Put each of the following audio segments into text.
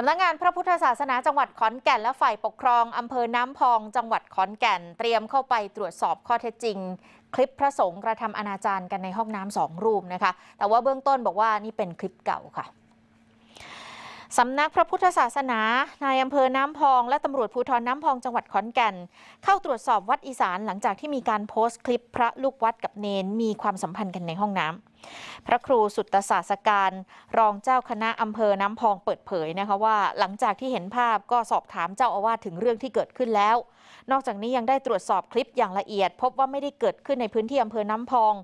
สำนักงานพระพุทธศาสนาจังหวัดขอนแก่นและฝ่ายปกครองอำเภอน้ำพอง จังหวัดขอนแก่น เตรียมเข้าไปตรวจสอบข้อเท็จจริง คลิปพระสงฆ์กระทำอนาจารกันในห้องน้ำสองรูปนะคะ แต่ว่าเบื้องต้นบอกว่านี่เป็นคลิปเก่าค่ะสำนักพระพุทธศาสนา นายอำเภอน้ำพอง และตำรวจภูธรน้ำพองจังหวัดขอนแก่น เข้าตรวจสอบวัดอีสานหลังจากที่มีการโพสต์คลิปพระลูกวัดกับเนนมีความสัมพันธ์กันในห้องน้ำพระครูสุตศาสการรองเจ้าคณะอำเภอน้ำพองเปิดเผยนะคะว่า หลังจากที่เห็นภาพก็สอบถามเจ้าอาวาสถึงเรื่องที่เกิดขึ้นแล้ว นอกจากนี้ยังได้ตรวจสอบคลิปอย่างละเอียด พบว่าไม่ได้เกิดขึ้นในพื้นที่อำเภอน้ำพอง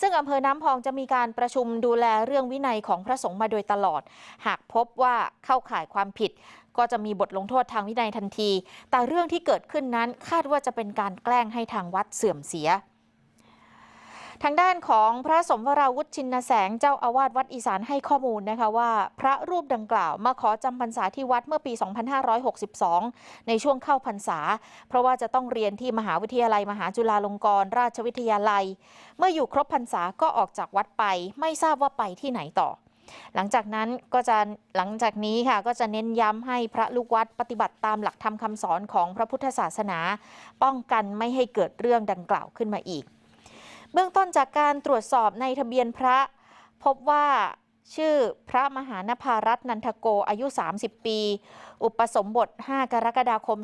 ซึ่งอำเภอน้ำพองจะมีการประชุมดูแลเรื่องวินัยของพระสงฆ์มาโดยตลอด หากพบว่าเข้าข่ายความผิด ก็จะมีบทลงโทษทางวินัยทันที แต่เรื่องที่เกิดขึ้นนั้นคาดว่าจะเป็นการแกล้งให้ทางวัดเสื่อมเสีย ทางด้านของพระสมวราวุฒิชินแสงเจ้าอาวาสวัดอีสานให้ข้อมูลนะคะว่า พระรูปดังกล่าวมาขอจำพรรษาที่วัดเมื่อปี 2562 ในช่วงเข้าพรรษา เพราะว่าจะต้องเรียนที่มหาวิทยาลัยมหาจุฬาลงกรณราชวิทยาลัย เมื่ออยู่ครบพรรษาก็ออกจากวัดไป ไม่ทราบว่าไปที่ไหนต่อ หลังจากนั้นก็จะหลังจากนี้ค่ะก็จะเน้นย้ำให้พระลูกวัดปฏิบัติตามหลักธรรมคำสอนของพระพุทธศาสนา ป้องกันไม่ให้เกิดเรื่องดังกล่าวขึ้นมาอีก เบื้องต้นจากการตรวจสอบในทะเบียนพระ พบว่าชื่อพระมหานภารัตนันทโกอายุ 30 ปี อุปสมบท 5 กรกฎาคม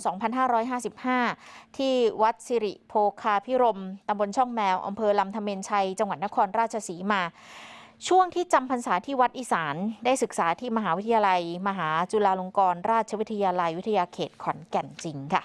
2555 ที่วัดสิริโพคาพิรม ตำบลช่องแมว อำเภอลำธเมนชัย จังหวัดนครราชสีมา ช่วงที่จำพรรษาที่วัดอีสาน ได้ศึกษาที่มหาวิทยาลัย มหาจุฬาลงกรณราชวิทยาลัยวิทยาเขตขอนแก่นจริงค่ะ